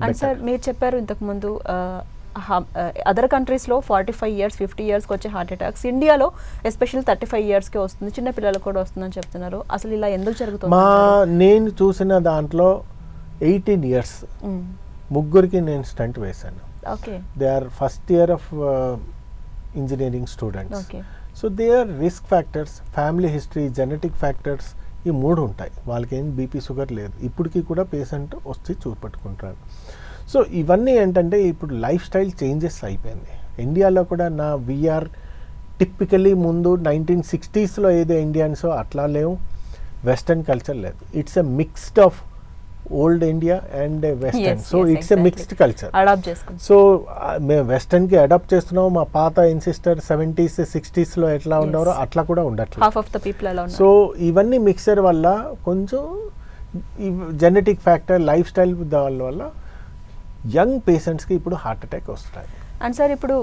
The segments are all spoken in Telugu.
అండ్ సార్ మీరు చెప్పారు ఇంతకు ముందు అదర్ కంట్రీస్లో ఫార్టీ ఫైవ్ ఇయర్స్ ఫిఫ్టీ ఇయర్స్కి వచ్చే హార్ట్ అటాక్స్ ఇండియాలో ఎస్పెషల్లీ థర్టీ ఫైవ్ ఇయర్స్కి వస్తుంది. చిన్న పిల్లలకు కూడా వస్తుందని చెప్తున్నారు. అసలు ఇలా ఎందుకు జరుగుతుంది మా నేను చూసిన దాంట్లో ఎయిటీన్ ఇయర్స్ ముగ్గురికి నేను స్టంట్ వేశాను. Okay they are first year of engineering students so they are risk factors family history genetic factors ఈ మూడు ఉంటాయి. వాళ్ళకేం బీపీ షుగర్ లేదు. ఇప్పటికీ కూడా పేషెంట్ వచ్చి చూపెట్టుకుంటారు. సో ఇవన్నీ ఏంటంటే ఇప్పుడు లైఫ్ స్టైల్ చేంజెస్ అయిపోయింది. ఇండియాలో కూడా నా వీఆర్ టిప్పికలీ ముందు నైన్టీన్ సిక్స్టీస్లో ఏదో ఇండియన్సో అట్లా లేవు. వెస్టర్న్ కల్చర్ లేదు. It's a mixed of old India and western. So it's a mixed culture adapt so మేము వెస్టర్న్కి అడాప్ట్ చేస్తున్నాం. మా పాత ఇన్సిస్టర్ సెవెంటీస్ సిక్స్టీస్లో ఎట్లా ఉన్నారో. అట్లా కూడా ఉండట్లేదు. హాఫ్ ఆఫ్ ద పీపుల్ అలా సో ఇవన్నీ మిక్సర్ వల్ల కొంచెం జెనెటిక్ ఫ్యాక్టర్ లైఫ్ స్టైల్ దాని వల్ల యంగ్ పేషెంట్స్కి ఇప్పుడు హార్ట్ అటాక్ వస్తాయి. అండ్ సార్ ఇప్పుడు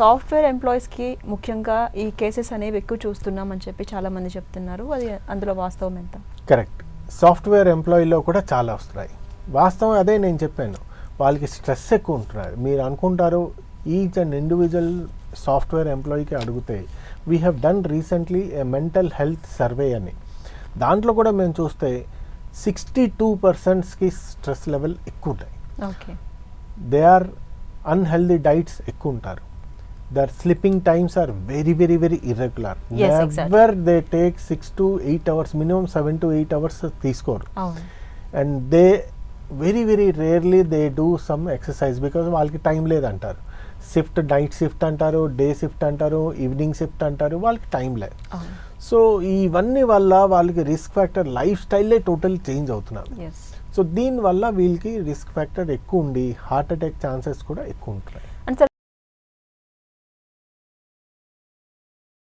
సాఫ్ట్వేర్ ఎంప్లాయీస్కి ముఖ్యంగా ఈ కేసెస్ అనేవి ఎక్కువ చూస్తున్నామని చెప్పి చాలా మంది చెప్తున్నారు. అది అందులో వాస్తవం ఎంత? కరెక్ట్ సాఫ్ట్వేర్ ఎంప్లాయీలో కూడా చాలా వస్తున్నాయి. వాస్తవం అదే నేను చెప్పాను. వాళ్ళకి స్ట్రెస్ ఎక్కువ ఉంటున్నారు. మీరు అనుకుంటారు ఈచ్ అండ్ ఇండివిజువల్ సాఫ్ట్వేర్ ఎంప్లాయీకి అడిగితే we have done recently a mental health survey అని. దాంట్లో కూడా మేము చూస్తే సిక్స్టీ టూ పర్సెంట్స్కి స్ట్రెస్ లెవెల్ ఎక్కువ ఉంటాయి. దే ఆర్ అన్హెల్దీ డైట్స్ ఎక్కువ ఉంటారు. Their sleeping times are very very very irregular Yes, exactly. Never they take six to eight hours minimum seven to eight hours తీసుకోరు and they very very rarely they do some exercise because వాళ్ళకి టైం లేదంటారు. షిఫ్ట్ నైట్ షిఫ్ట్ అంటారు డే షిఫ్ట్ అంటారు ఈవినింగ్ షిఫ్ట్ అంటారు వాళ్ళకి టైం లేదు సో ఇవన్నీ వల్ల వాళ్ళకి రిస్క్ ఫ్యాక్టర్ లైఫ్ స్టైలే టోటల్ చేంజ్ అవుతున్నారు. సో దీనివల్ల వీళ్ళకి రిస్క్ ఫ్యాక్టర్ ఎక్కువ ఉండి హార్ట్ అటాక్ ఛాన్సెస్ కూడా ఎక్కువ ఉంటాయి.